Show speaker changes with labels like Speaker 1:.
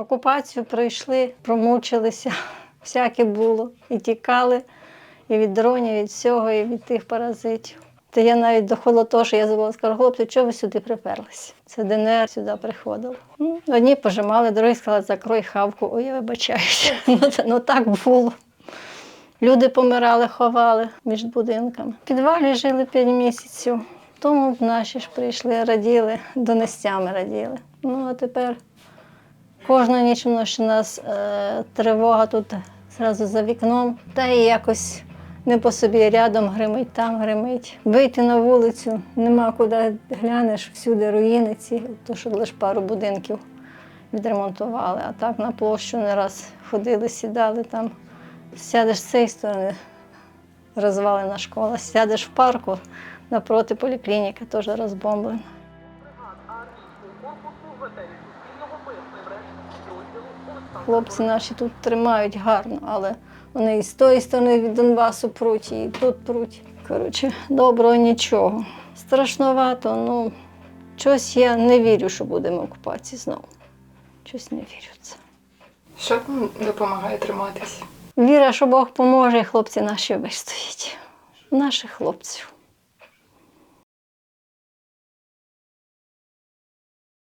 Speaker 1: Окупацію пройшли, промучилися, всяке було. І тікали і від дронів, і від всього, і від тих паразитів. Та я навіть доходила того, що я забула, сказала, хлопці, чого ви сюди приперлися? Це ДНР сюди приходило. Ну, Одні пожимали, другі сказали, закрой хавку. Ой, я вибачаюся. Ну, ну так було. Люди помирали, ховали між будинками. В підвалі жили 5 місяців. Тому наші ж прийшли, раділи, донестями раділи. Ну а тепер кожну ніч вночі нас е, тривога тут зразу за вікном, та і якось не по собі рядом гримить, там гримить. Вийти на вулицю, нема куди глянеш, всюди руїни ці, то що лише пару будинків відремонтували. А так на площу не раз ходили, сідали там. Сядеш з цієї сторони, розвалена школа, сядеш в парку напроти поліклініки, теж розбомблена. Хлопці наші тут тримають гарно, але вони і з тої сторони від Донбасу пруть, і тут пруть. Коротше, доброго нічого. Страшновато, ну щось я не вірю, що будемо в окупації знову. Щось не вірю в це.
Speaker 2: Що допомагає триматись?
Speaker 1: Віра, що Бог поможе, і хлопці наші вистоять. Наших хлопців.